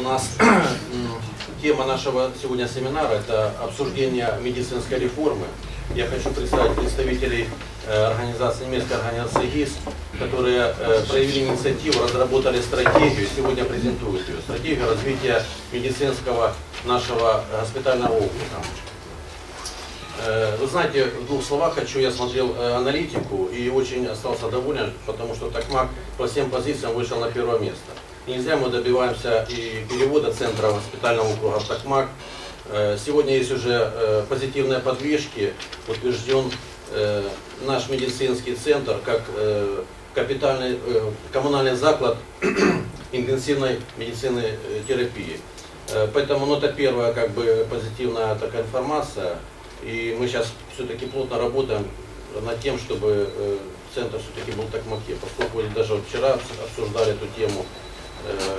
У нас тема нашего сегодня семинара – это обсуждение медицинской реформы. Я хочу представить представителей э, организации, немецкой организации ГИС, которые э, проявили инициативу, разработали стратегию, сегодня презентуют ее. Стратегию развития медицинского нашего госпитального округа. Э, Вы знаете, в двух словах хочу, я смотрел аналитику и очень остался доволен, потому что Токмак по всем позициям вышел на первое место. Не зря мы добиваемся и перевода центра госпитального округа Токмак. Э, Сегодня есть уже э, позитивные подвижки, утвержден э, наш медицинский центр как капитальный, коммунальный заклад интенсивной медицинной э, терапии. Поэтому ну, это первая как бы позитивная такая информация. И мы сейчас все-таки плотно работаем над тем, чтобы центр все-таки был в Токмаке. Поскольку даже вчера обс- обсуждали эту тему. Э,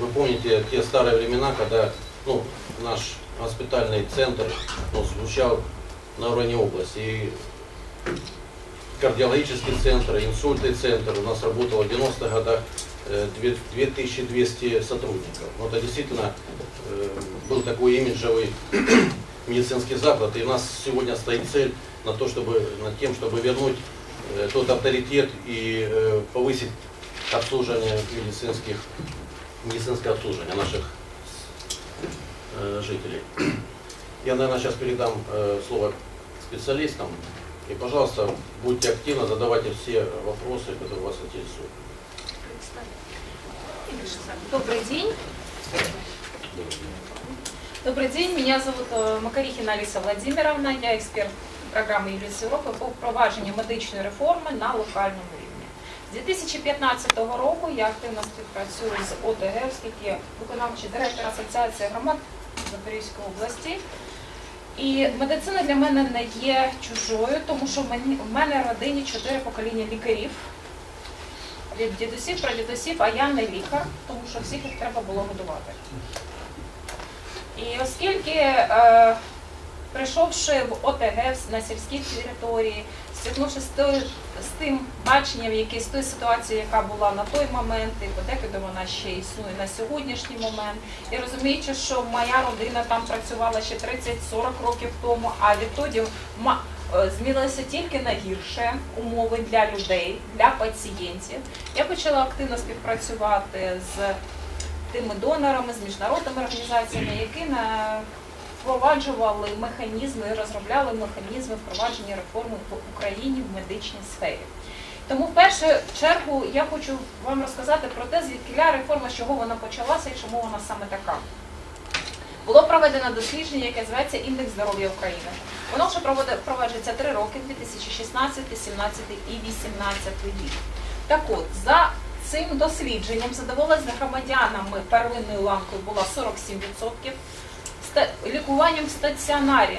Вы помните те старые времена, когда ну, наш госпитальный центр ну, звучал на уровне области. И кардиологический центр, инсультный центр у нас работало в 90-х годах э, две- 2200 сотрудников. Но это действительно э, был такой имиджевый медицинский заклад, и у нас сегодня стоит цель на то, чтобы, над тем, чтобы вернуть э, тот авторитет и э, повысить обслуживание медицинских, медицинское обслуживание наших э, жителей. Я, наверное, сейчас передам э, слово специалистам. И, пожалуйста, будьте активны, задавайте все вопросы, которые вас интересуют. Добрый день. Добрый день, меня зовут э, Макарихина Алиса Владимировна, я експерт програми Юліс Європи по впровадженню медичної реформи на локальному рівні. З 2015 року я активно співпрацюю з ОТГ, оскільки я виконавчий директор Асоціації громад Запорізької області. І медицина для мене не є чужою, тому що в мене в родині чотири покоління лікарів від дідусів, прадідусів, а я не лікар, тому що всіх їх треба було годувати. І оскільки, е, прийшовши в ОТГ на сільській території, стикнувшись з, тим баченням, яке з тої ситуації, яка була на той момент, і подекуди вона ще існує на сьогоднішній момент, і розуміючи, що моя родина там працювала ще 30-40 років тому, а відтоді е, змінилися тільки на гірше умови для людей, для пацієнтів. Я почала активно співпрацювати з тими донорами, з міжнародними організаціями, які на впроваджували механізми, розробляли механізми впровадження реформи в Україні в медичній сфері. Тому в першу чергу я хочу вам розказати про те, звідкиля реформа, з чого вона почалася і чому вона саме така. Було проведено дослідження, яке зветься індекс здоров'я України. Воно вже впроваджується три роки 2016, 2017 і 2018 рік. Так от, за цим дослідженням задоволеність громадянами первинною ланкою була 47%, ста- лікуванням в стаціонарі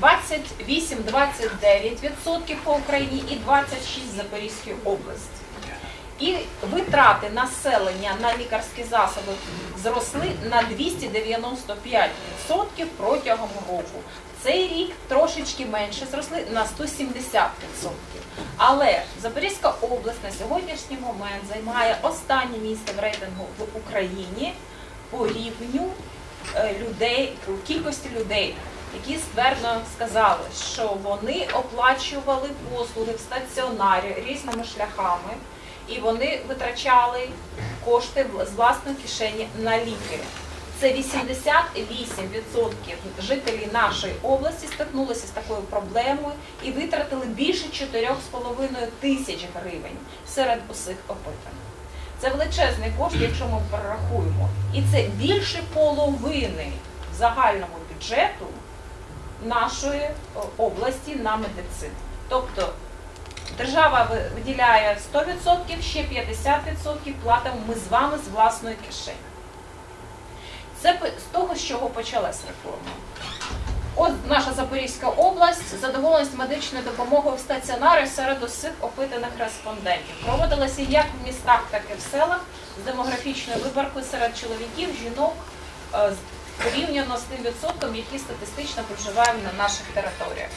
28-29% по Україні і 26% в області. І витрати населення на лікарські засоби зросли на 295% протягом року. Цей рік трошечки менше зросли на 170%. Але Запорізька область на сьогоднішній момент займає останнє місце в рейтингу в Україні по рівню людей, кількості людей, які ствердно сказали, що вони оплачували послуги в стаціонарі різними шляхами, і вони витрачали кошти з власної кишені на ліки. Це 88% жителів нашої області стикнулися з такою проблемою і витратили більше 4,5 тисяч гривень серед усіх опитаних. Це величезний кошт, якщо ми перерахуємо. І це більше половини загального бюджету нашої області на медицину. Тобто держава виділяє 100%, ще 50% платимо ми з вами з власної кишені. Це з того, з чого почалась реформа. От наша Запорізька область, задоволеність медичною допомогою в стаціонарі серед усіх опитаних респондентів. Проводилася як в містах, так і в селах з демографічною виборкою серед чоловіків, жінок е, порівняно з тим відсотком, які статистично проживають на наших територіях.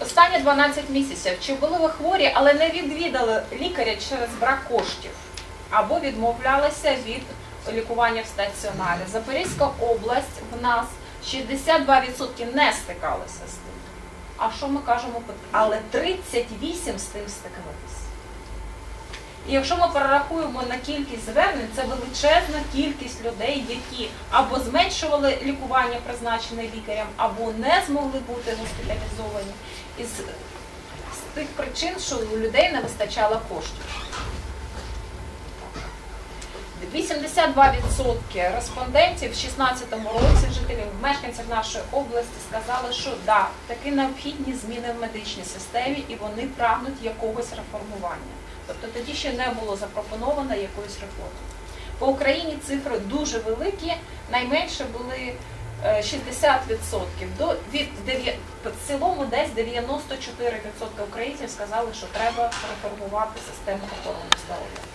Останні 12 місяців, чи були ви хворі, але не відвідали лікаря через брак коштів? або відмовлялися від лікування в стаціонарі. Запорізька область в нас 62% не стикалися з тим. А що ми кажемо? Але 38 з тим стикалися. І якщо ми перерахуємо на кількість звернень, це величезна кількість людей, які або зменшували лікування, призначене лікарем, або не змогли бути госпіталізовані із з тих причин, що у людей не вистачало коштів. 82% респондентів в 2016 році, жителів, мешканців нашої області, сказали, що да, такі необхідні зміни в медичній системі і вони прагнуть якогось реформування. Тобто тоді ще не було запропоновано якоїсь реформи. По Україні цифри дуже великі, найменше були е, 60%. До, від, в цілому десь 94% українців сказали, що треба реформувати систему охорони здоров'я.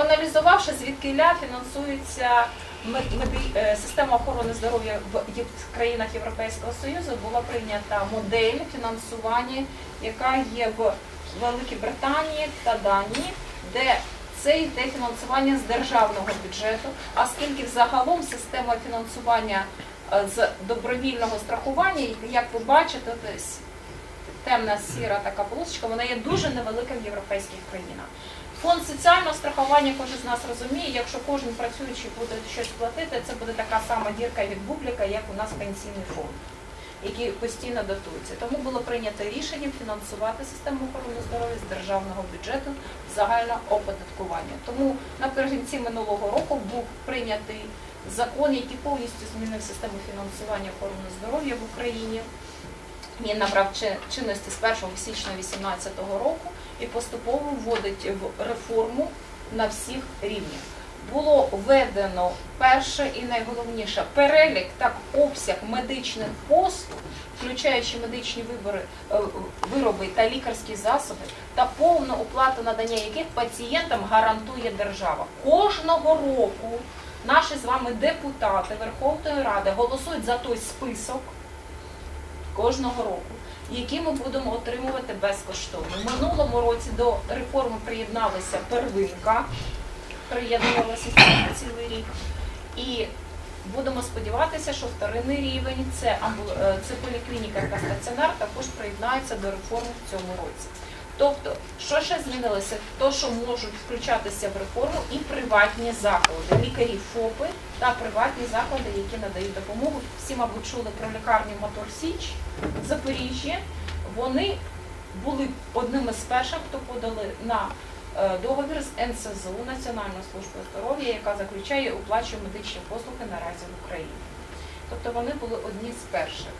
Проаналізувавши, звідкиля фінансується мед- меди- е, система охорони здоров'я в країнах Європейського Союзу, була прийнята модель фінансування, яка є в Великій Британії та Данії, де це йде фінансування з державного бюджету, оскільки взагалом система фінансування е, з добровільного страхування, як ви бачите, ось темна сіра така полосочка, вона є дуже невелика в європейських країнах. Фонд соціального страхування кожен з нас розуміє, якщо кожен працюючий буде щось платити, це буде така сама дірка від бубліка, як у нас пенсійний фонд, який постійно датується. Тому було прийнято рішення фінансувати систему охорони здоров'я з державного бюджету загальне оподаткування. Тому наприкінці минулого року був прийнятий закон, який повністю змінив систему фінансування охорони здоров'я в Україні. Він набрав чи- чинності з 1 січня 2018 року і поступово вводить в реформу на всіх рівнях. Було введено перше і найголовніше перелік та обсяг медичних послуг, включаючи медичні вибори, е, вироби та лікарські засоби, та повну оплату надання яких пацієнтам гарантує держава. Кожного року наші з вами депутати Верховної Ради голосують за той список кожного року, які ми будемо отримувати безкоштовно. Минулому році до реформи приєдналася первинка, приєднувалася цілий рік. І будемо сподіватися, що вторинний рівень це, е, це поліклініка та стаціонар також приєднається до реформи в цьому році. Тобто, що ще змінилося? То, що можуть включатися в реформу і приватні заклади, лікарі ФОПи та приватні заклади, які надають допомогу. Всі, мабуть, чули про лікарню Мотор Січ в Запоріжжі. Вони були одними з перших, хто подали на е, договір з НСЗУ Національною службою здоров'я, яка заключає і оплачує медичні послуги наразі в Україні. Тобто вони були одні з перших.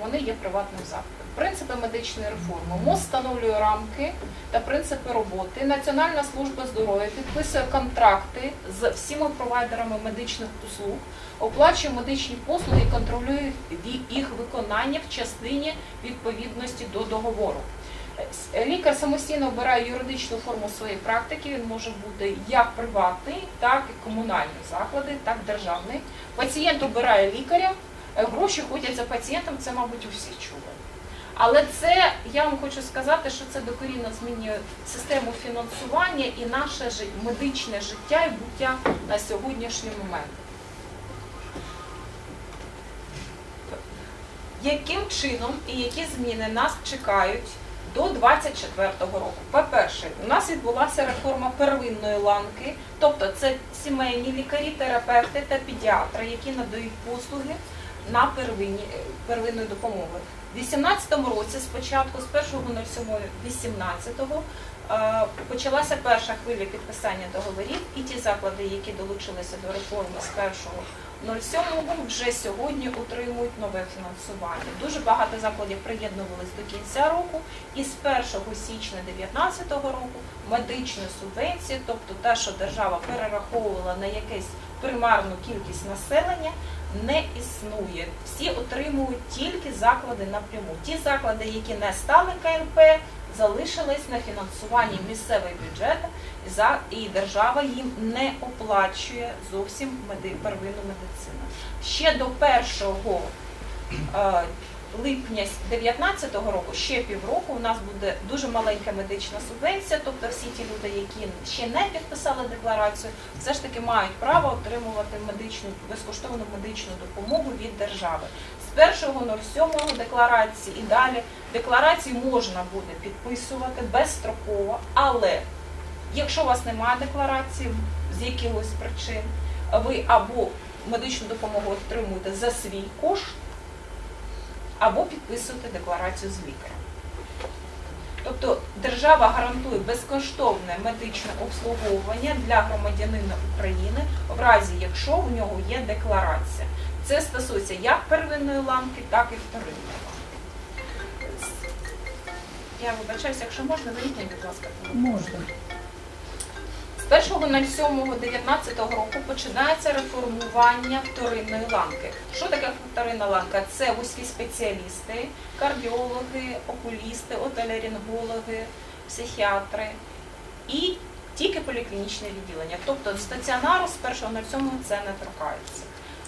Вони є приватним закладом. Принципи медичної реформи. МОЗ встановлює рамки та принципи роботи. Національна служба здоров'я підписує контракти з всіма провайдерами медичних послуг, оплачує медичні послуги і контролює їх виконання в частині відповідності до договору. Лікар самостійно обирає юридичну форму своєї практики. Він може бути як приватний, так і комунальні заклади, так і державний. Пацієнт обирає лікаря, е, гроші ходять за пацієнтом, це, мабуть, усі чули. Але це я вам хочу сказати, що це докорінно змінює систему фінансування і наше медичне життя і буття на сьогоднішній момент. Яким чином і які зміни нас чекають до 2024 року? По-перше, у нас відбулася реформа первинної ланки, тобто це сімейні лікарі, терапевти та педіатри, які надають послуги на первинні, е, первинної допомоги. У 2018 році, спочатку з 1.07.18 е, почалася перша хвиля підписання договорів, і ті заклади, які долучилися до реформи з 1.07 вже сьогодні отримують нове фінансування. Дуже багато закладів приєднувались до кінця року, і з 1 січня 2019 року медичні субвенції, тобто те, що держава перераховувала на якусь примарну кількість населення, не існує. Всі отримують тільки заклади напряму. Ті заклади, які не стали КНП, залишились на фінансуванні місцевих бюджету, і держава їм не оплачує зовсім первинну медицину. Ще до 1 е, липня 2019 року, ще півроку, у нас буде дуже маленька медична субвенція, тобто всі ті люди, які ще не підписали декларацію, все ж таки мають право отримувати медичну безкоштовну медичну допомогу від держави. З 1.07 декларації і далі декларації можна буде підписувати безстроково, але якщо у вас немає декларації з якихось причин, ви або медичну допомогу отримуєте за свій кошт, або підписуєте декларацію з лікарем. Тобто держава гарантує безкоштовне медичне обслуговування для громадянина України в разі, якщо в нього є декларація. Це стосується як первинної ланки, так і вторинної ланки. Я вибачаюся, якщо можна, вийдіть, будь ласка. Можна. З 1.07.19 року починається реформування вторинної ланки. Що таке вторинна ланка? Це вузькі спеціалісти, кардіологи, окулісти, отоларингологи, психіатри і тільки поліклінічне відділення. Тобто стаціонару з 1.07 це не торкається.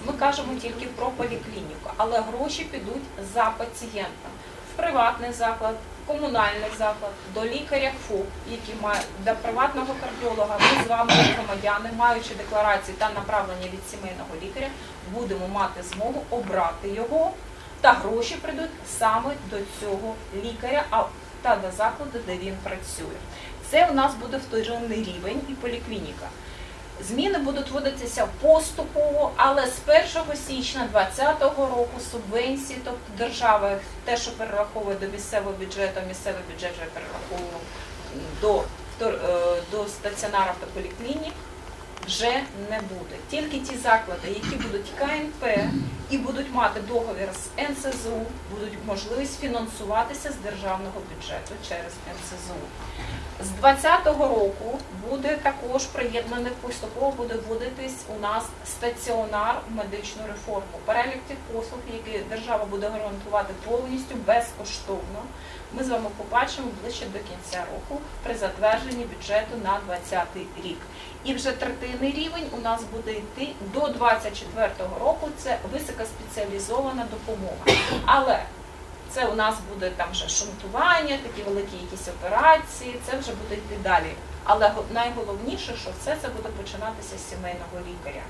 Ми кажемо тільки про поліклініку, але гроші підуть за пацієнтом в приватний заклад, комунальний заклад, до лікаря ФОП, які мають до приватного кардіолога. Ми з вами, громадяни, маючи декларацію та направлення від сімейного лікаря, будемо мати змогу обрати його, та гроші прийдуть саме до цього лікаря та до закладу, де він працює. Це у нас буде вторинний рівень і поліклініка. Зміни будуть вводитися поступово, але з 1 січня 2020 року субвенції, тобто держава те, що перераховує до місцевого бюджету, місцевий бюджет вже перераховував до, е, до стаціонарів та поліклінік, вже не буде. Тільки ті заклади, які будуть КНП і будуть мати договір з НСЗУ, будуть можливість фінансуватися з державного бюджету через НСЗУ. З 2020 року буде також приєднаний поступово буде вводитись у нас стаціонар медичну реформу. Перелік тих послуг, які держава буде гарантувати повністю безкоштовно. Ми з вами побачимо ближче до кінця року при затвердженні бюджету на 2020 рік. І вже третинний рівень у нас буде йти до 2024 року. Це високоспеціалізована допомога. Але це у нас буде там вже шунтування, такі великі якісь операції, це вже буде йти далі. Але найголовніше, що все це буде починатися з сімейного лікаря.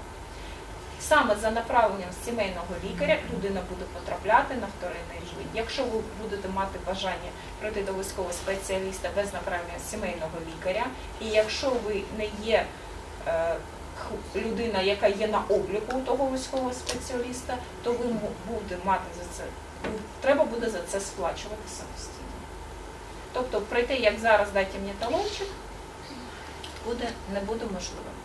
Саме за направленням сімейного лікаря людина буде потрапляти на вторинний рівень. Якщо ви будете мати бажання пройти до військового спеціаліста без направлення сімейного лікаря, і якщо ви не є людина, яка є на обліку того військового спеціаліста, то ви будете мати за це, ну, треба буде за це сплачувати самостійно. Тобто прийти, як зараз, дайте мені талончик, буде, не буде можливим.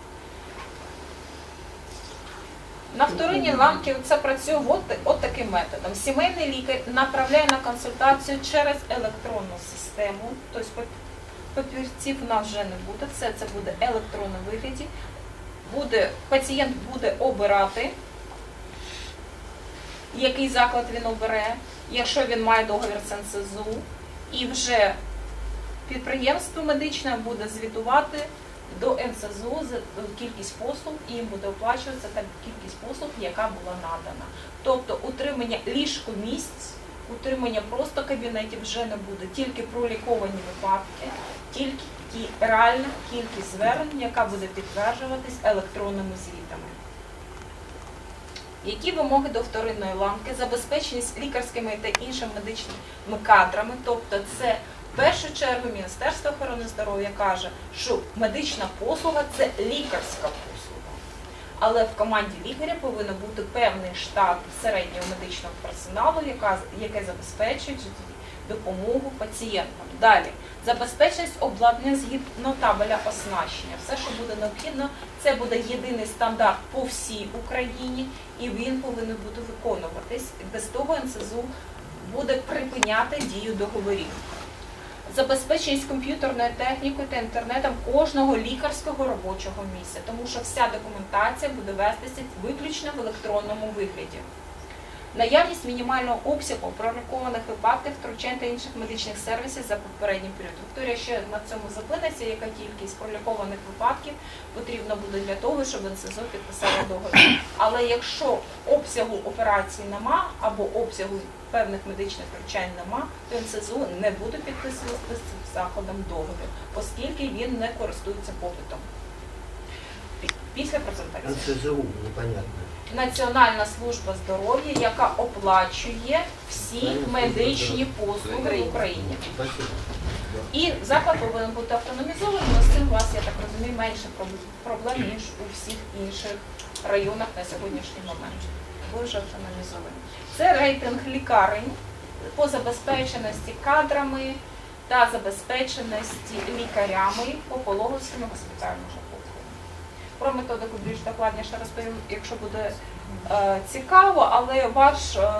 На вторинній ланці це працює от, от таким методом. Сімейний лікар направляє на консультацію через електронну систему, тобто папірців у нас вже не буде, все це буде в електронному вигляді. Буде, пацієнт буде обирати, який заклад він обере, якщо він має договір з НСЗУ, і вже підприємство медичне буде звітувати до НСЗУ за кількість послуг і їм буде оплачуватися та кількість послуг, яка була надана. Тобто утримання ліжкомісць, утримання просто кабінетів вже не буде, тільки проліковані випадки, тільки ті реальна кількість звернень, яка буде підтверджуватись електронними звітами. Які вимоги до вторинної ланки, забезпеченість лікарськими та іншими медичними кадрами, тобто це в першу чергу Міністерство охорони здоров'я каже, що медична послуга це лікарська послуга. Але в команді лікаря повинен бути певний штат середнього медичного персоналу, яке забезпечує допомогу пацієнтам. Далі забезпеченість обладнання згідно табеля оснащення. Все, що буде необхідно, це буде єдиний стандарт по всій Україні, і він повинен бути виконуватись. Без того НСЗУ буде припиняти дію договорів. Забезпеченість комп'ютерною технікою та інтернетом кожного лікарського робочого місця, тому що вся документація буде вестися виключно в електронному вигляді. Наявність мінімального обсягу прорахованих випадків втручань та інших медичних сервісів за попередній період. Вікторія ще на цьому зупиниться, яка кількість пролікованих випадків потрібна буде для того, щоб НСЗО підписала договір. Але якщо обсягу операцій нема або обсягу певних медичних втручань нема, то НСЗУ не буде підписувати з цим заходом договір, оскільки він не користується попитом. Після презентації. НСЗУ, непонятно. Національна служба здоров'я, яка оплачує всі медичні послуги в Україні. І заклад повинен бути автономізований, але з цим у вас, я так розумію, менше проблем, ніж у всіх інших районах на сьогоднішній момент. Ви вже автономізовані. Це рейтинг лікарень по забезпеченості кадрами та забезпеченості лікарями по госпітальним послугам. Про методику більш докладніше розповім, якщо буде е, цікаво, але ваш, е,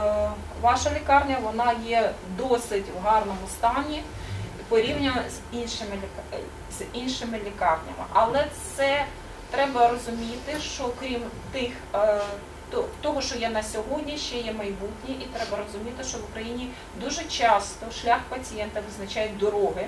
ваша лікарня вона є досить в гарному стані порівняно з іншими з іншими лікарнями. Але це треба розуміти, що крім тих е, того, що є на сьогодні, ще є майбутнє, і треба розуміти, що в Україні дуже часто шлях пацієнта визначають дороги.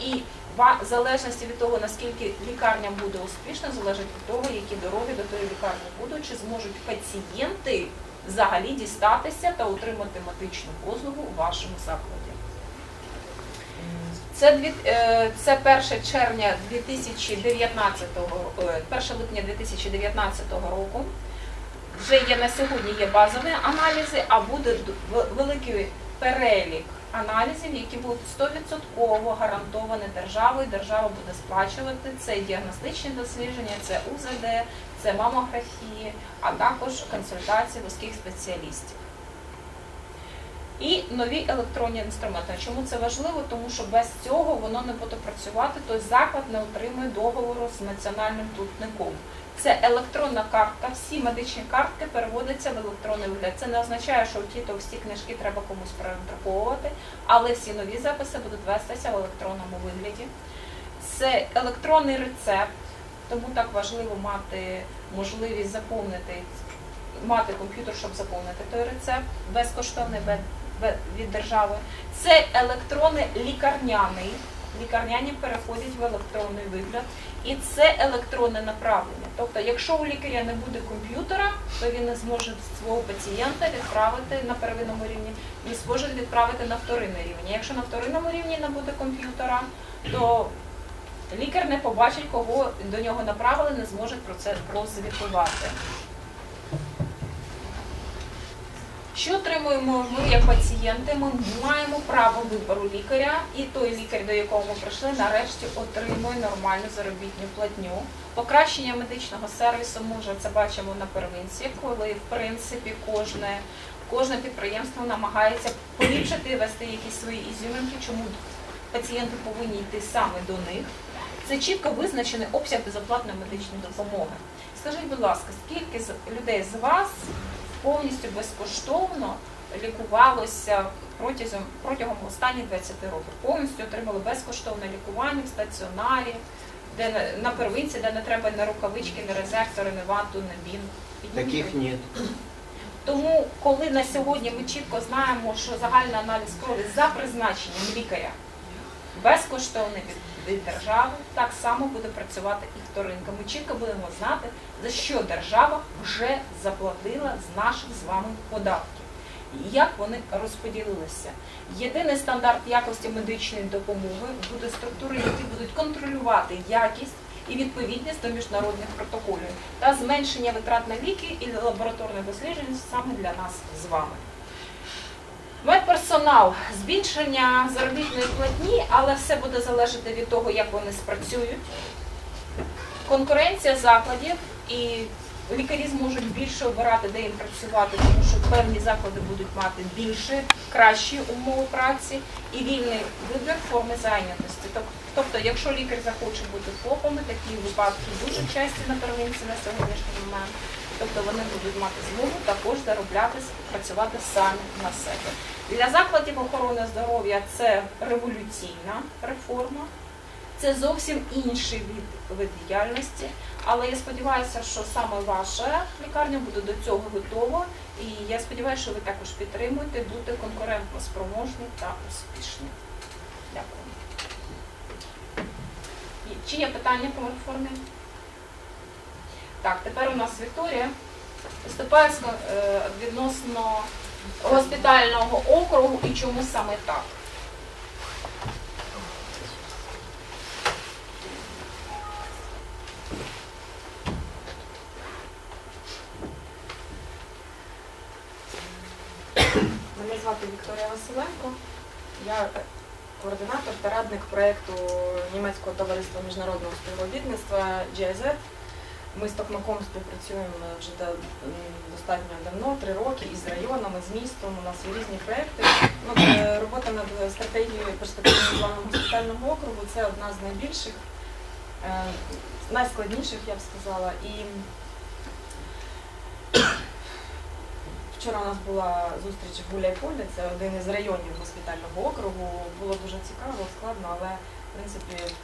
І в залежності від того, наскільки лікарня буде успішна, залежить від того, які дороги до тої лікарні будуть, чи зможуть пацієнти взагалі дістатися та отримати медичну послугу у вашому закладі. Це, е, це 1 червня 2019, е, 1 липня 2019 року. Вже є на сьогодні є базові аналізи, а буде великий перелік аналізів, які будуть 100% гарантовані державою. Держава буде сплачувати це діагностичні дослідження, це УЗД, це мамографії, а також консультації вузьких спеціалістів. І нові електронні інструменти. Чому це важливо? Тому що без цього воно не буде працювати, тобто заклад не отримує договору з національним платником. Це електронна картка, всі медичні картки переводяться в електронний вигляд. Це не означає, що ті то всі книжки треба комусь передруковувати, але всі нові записи будуть вестися в електронному вигляді. Це електронний рецепт, тому так важливо мати можливість заповнити, мати комп'ютер, щоб заповнити той рецепт безкоштовний бе- бе- від держави. Це електронний лікарняний. Лікарняні переходять в електронний вигляд, і це електронне направлення. Тобто, якщо у лікаря не буде комп'ютера, то він не зможе свого пацієнта відправити на первинному рівні, не зможе відправити на вторинний рівень. Якщо на вторинному рівні не буде комп'ютера, то лікар не побачить, кого до нього направили, не зможе про це прозвітувати. Що отримуємо ми як пацієнти? Ми маємо право вибору лікаря, і той лікар, до якого ми прийшли, нарешті отримує нормальну заробітну платню. Покращення медичного сервісу ми вже це бачимо на первинці, коли в принципі кожне, кожне підприємство намагається поліпшити вести якісь свої ізюминки, чому пацієнти повинні йти саме до них. Це чітко визначений обсяг безоплатної медичної допомоги. Скажіть, будь ласка, скільки людей з вас повністю безкоштовно лікувалося протягом, протягом останніх 20 років? Повністю отримали безкоштовне лікування в стаціонарі, де на- первинці, де не треба ні рукавички, ні резектори, ні вату, ні бін. Таких нет. Тому, коли на сьогодні ми чітко знаємо, що загальний аналіз крові за призначенням лікаря безкоштовний від, від держави, так само буде працювати і вторинка. Ми чітко будемо знати, за що держава вже заплатила з наших з вами податків. І як вони розподілилися. Єдиний стандарт якості медичної допомоги буде структури, які будуть контролювати якість і відповідність до міжнародних протоколів та зменшення витрат на ліки і лабораторних досліджень саме для нас з вами. Медперсонал, збільшення заробітної платні, але все буде залежати від того, як вони спрацюють. Конкуренція закладів і лікарі зможуть більше обирати, де їм працювати, тому що певні заклади будуть мати більше, кращі умови праці і вільний вибір форми зайнятості. Тобто, якщо лікар захоче бути ФОПами, такі випадки дуже часті на первинці на сьогоднішній момент. Тобто вони будуть мати змогу також заробляти, працювати самі на себе. Для закладів охорони здоров'я це революційна реформа. Це зовсім інший від, вид діяльності. Але я сподіваюся, що саме ваша лікарня буде до цього готова. І я сподіваюся, що ви також підтримуєте бути конкурентно спроможні та успішні. Дякую. Чи є питання по реформі? Так, тепер у нас Вікторія кон- е, відносно госпітального округу і чому саме так. Мене звати Вікторія Василенко. Я координатор та радник проєкту Німецького товариства міжнародного співробітництва GIZ. Ми з Токмаком співпрацюємо вже достатньо давно, три роки, із районами, з містом. У нас є різні проєкти. Ну, е, робота над стратегією перспективним планом госпітального округу це одна з найбільших, е, найскладніших, я б сказала. І Вчора у нас була зустріч в Гуляйполі, це один із районів госпітального округу. Було дуже цікаво, складно, але в принципі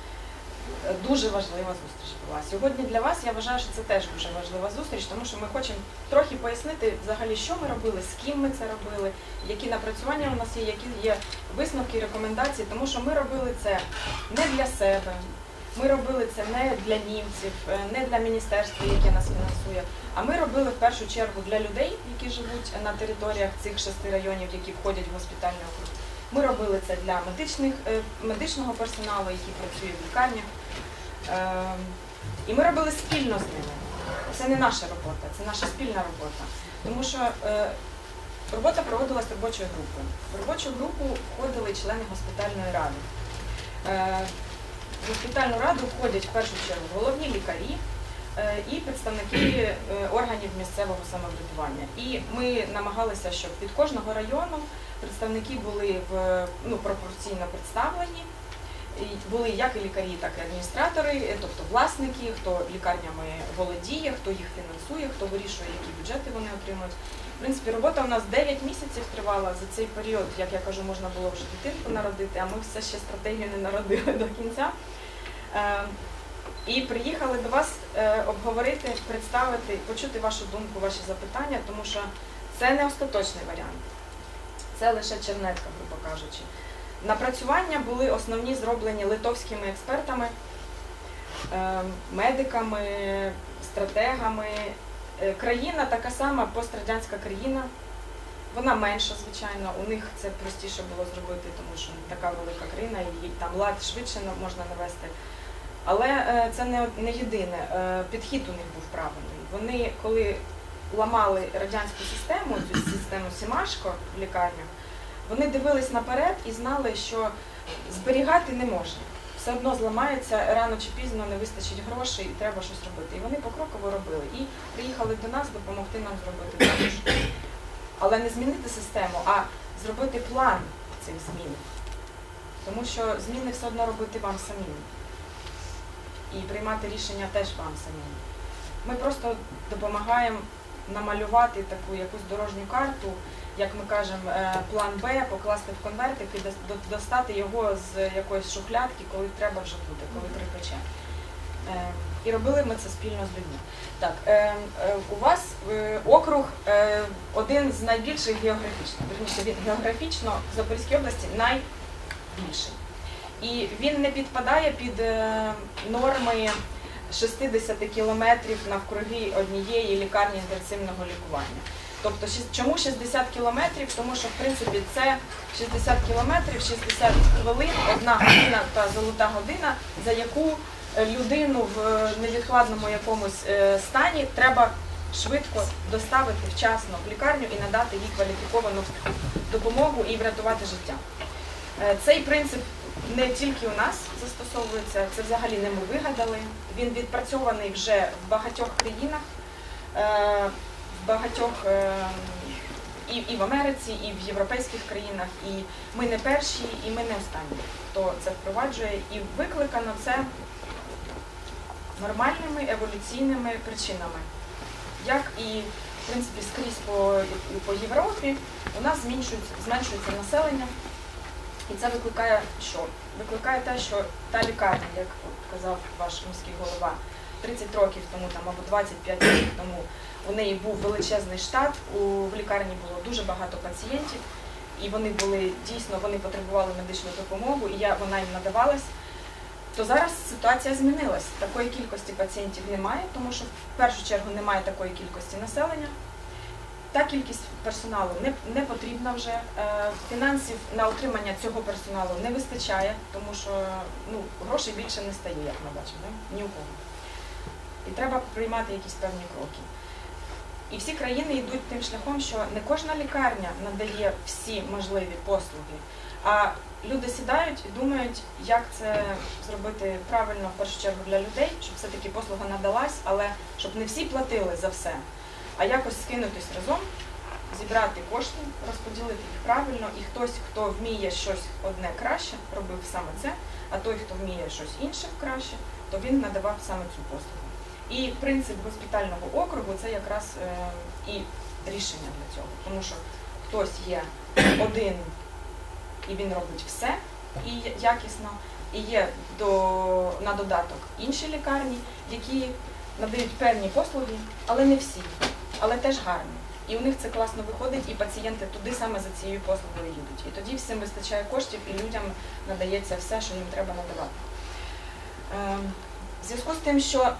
дуже важлива зустріч була. Сьогодні для вас я вважаю, що це теж дуже важлива зустріч, тому що ми хочемо трохи пояснити взагалі, що ми робили, з ким ми це робили, які напрацювання у нас є, які є висновки, рекомендації, тому що ми робили це не для себе. Ми робили це не для німців, е, не для міністерства, яке нас фінансує, а ми робили в першу чергу для людей, які живуть на територіях цих шести районів, які входять в госпітальний округ. Ми робили це для медичних, е, медичного персоналу, який працює в лікарнях. Ем, І ми робили спільно з ними. Це не наша робота, це наша спільна робота. Тому що е, робота проводилась робочою групою. В робочу групу входили члени госпітальної ради. Е, В госпітальну раду входять в першу чергу головні лікарі е, і представники е, органів місцевого самоврядування. І ми намагалися, щоб від кожного району представники були в ну, пропорційно представлені. Були як і лікарі, так і адміністратори, е, тобто власники, хто лікарнями володіє, хто їх фінансує, хто вирішує, які бюджети вони отримують. В принципі, робота у нас 9 місяців тривала. За цей період, як я кажу, можна було вже дитинку народити, а ми все ще стратегію не народили до кінця. І приїхали до вас е, обговорити, представити, почути вашу думку, ваші запитання, тому що це не остаточний варіант. Це лише чернетка, грубо кажучи. Напрацювання були основні зроблені литовськими експертами, е, медиками, стратегами. Е, Країна така сама пострадянська країна. Вона менша, звичайно. У них це простіше було зробити, тому що така велика країна, і там лад швидше можна навести. Але е, це не, не єдине. Е, Підхід у них був правильний. Вони, коли ламали радянську систему, цю систему Сімашко в лікарнях, вони дивились наперед і знали, що зберігати не можна. Все одно зламається, рано чи пізно не вистачить грошей і треба щось робити. І вони покроково робили. І приїхали до нас допомогти нам зробити також. Але не змінити систему, а зробити план цих змін. Тому що зміни все одно робити вам самим. І приймати рішення теж вам самим. Ми просто допомагаємо намалювати таку якусь дорожню карту, як ми кажемо, е, план Б, покласти в конвертик і достати його з якоїсь шухлядки, коли треба вже буде, коли припече. Е, І робили ми це спільно з людьми. Так, е, е, у вас е, округ е, один з найбільших географічно, верніше він географічно в Запорізькій області найбільший. І він не підпадає під е, норми 60 кілометрів навкруги однієї лікарні інтенсивного лікування. Тобто, чому 60 кілометрів? Тому що в принципі це 60 кілометрів, 60 хвилин, одна година та золота година, за яку людину в е, невідкладному якомусь е, стані треба швидко доставити вчасно в лікарню і надати їй кваліфіковану допомогу і врятувати життя. Цей принцип не тільки у нас застосовується, це взагалі не ми вигадали. Він відпрацьований вже в багатьох країнах, е, в багатьох е, і, і в Америці, і в європейських країнах. І ми не перші, і ми не останні, хто це впроваджує. І викликано це нормальними еволюційними причинами. Як і в принципі скрізь по, по Європі, у нас зменшується, зменшується населення. І це викликає що? Викликає те, що та лікарня, як казав ваш міський голова, 30 років тому там або 25 років тому у неї був величезний штат. У в лікарні було дуже багато пацієнтів, і вони були дійсно вони потребували медичну допомогу, і я вона їм надавалась. То зараз ситуація змінилась. Такої кількості пацієнтів немає, тому що в першу чергу немає такої кількості населення. Та кількість персоналу не, не потрібна вже. Е, Фінансів на утримання цього персоналу не вистачає, тому що ну, грошей більше не стає, як ми бачимо, ні у кого. І треба приймати якісь певні кроки. І всі країни йдуть тим шляхом, що не кожна лікарня надає всі можливі послуги, а люди сідають і думають, як це зробити правильно в першу чергу для людей, щоб все-таки послуга надалась, але щоб не всі платили за все, а якось скинутись разом, зібрати кошти, розподілити їх правильно, і хтось, хто вміє щось одне краще, робив саме це, а той, хто вміє щось інше краще, то він надавав саме цю послугу. І принцип госпітального округу це якраз е, і рішення для цього, тому що хтось є один і він робить все і якісно, і є до, на додаток інші лікарні, які надають певні послуги, але не всі, але теж гарні. І у них це класно виходить, і пацієнти туди саме за цією послугою їдуть. І тоді всім вистачає коштів, і людям надається все, що їм треба надавати. Ем, В зв'язку з тим, що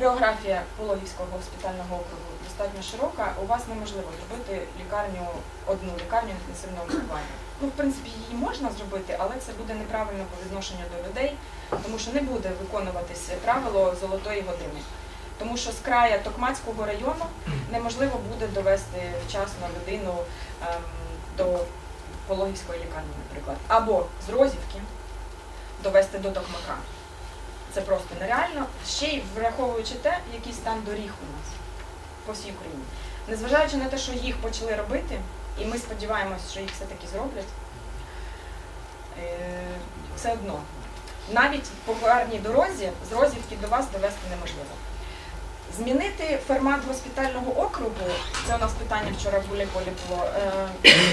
географія Пологівського госпітального округу достатньо широка, у вас неможливо зробити лікарню, одну лікарню інтенсивного лікування. Ну, в принципі, її можна зробити, але це буде неправильно по відношенню до людей, тому що не буде виконуватися правило золотої години. Тому що з края Токмацького району неможливо буде довести вчасно людину ем, до Пологівської лікарні, наприклад, або з Розівки довести до Токмака. Це просто нереально. Ще й враховуючи те, який стан доріг у нас по всій Україні. Незважаючи на те, що їх почали робити, і ми сподіваємося, що їх все-таки зроблять, е, все одно. Навіть по гарній дорозі з Розівки до вас довести неможливо. Змінити формат госпітального округу, це у нас питання вчора в Гуляйполі було. е,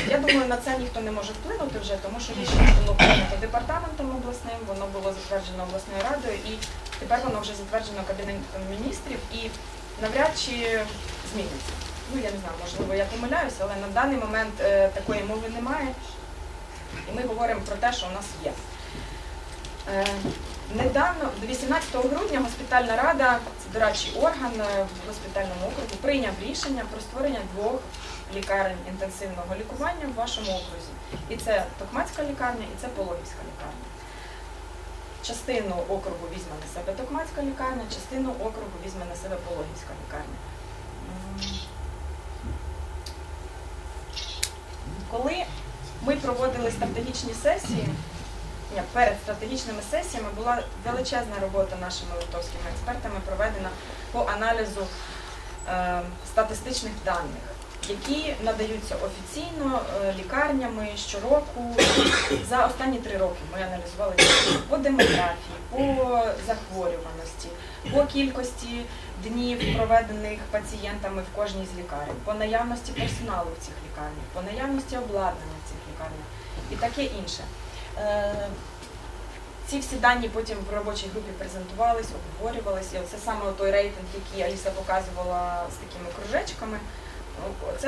Я думаю, на це ніхто не може вплинути вже, тому що рішення було прийнято департаментом обласним, воно було затверджено обласною радою, і тепер воно вже затверджено Кабінетом міністрів і навряд чи зміниться. Ну я не знаю, можливо, я помиляюся, але на даний момент е, такої мови немає. І ми говоримо про те, що у нас є. Недавно, 18 грудня, госпітальна рада, це дорадчий орган е, в госпітальному округу, прийняв рішення про створення двох лікарень інтенсивного лікування в вашому окрузі. І це Токмацька лікарня, і це Пологівська лікарня. Частину округу візьме на себе Токмацька лікарня, частину округу візьме на себе Пологівська лікарня. Коли ми проводили стратегічні сесії, ні, перед стратегічними сесіями була величезна робота нашими литовськими експертами проведена по аналізу е, статистичних даних, які надаються офіційно е, лікарнями щороку. За останні три роки ми аналізували по демографії, по захворюваності, по кількості днів, проведених пацієнтами в кожній з лікарень, по наявності персоналу в цих лікарнях, по наявності обладнання в цих лікарнях і таке інше. Е, Ці всі дані потім в робочій групі презентувались, обговорювалися. Це саме той рейтинг, який Аліса показувала з такими кружечками. Це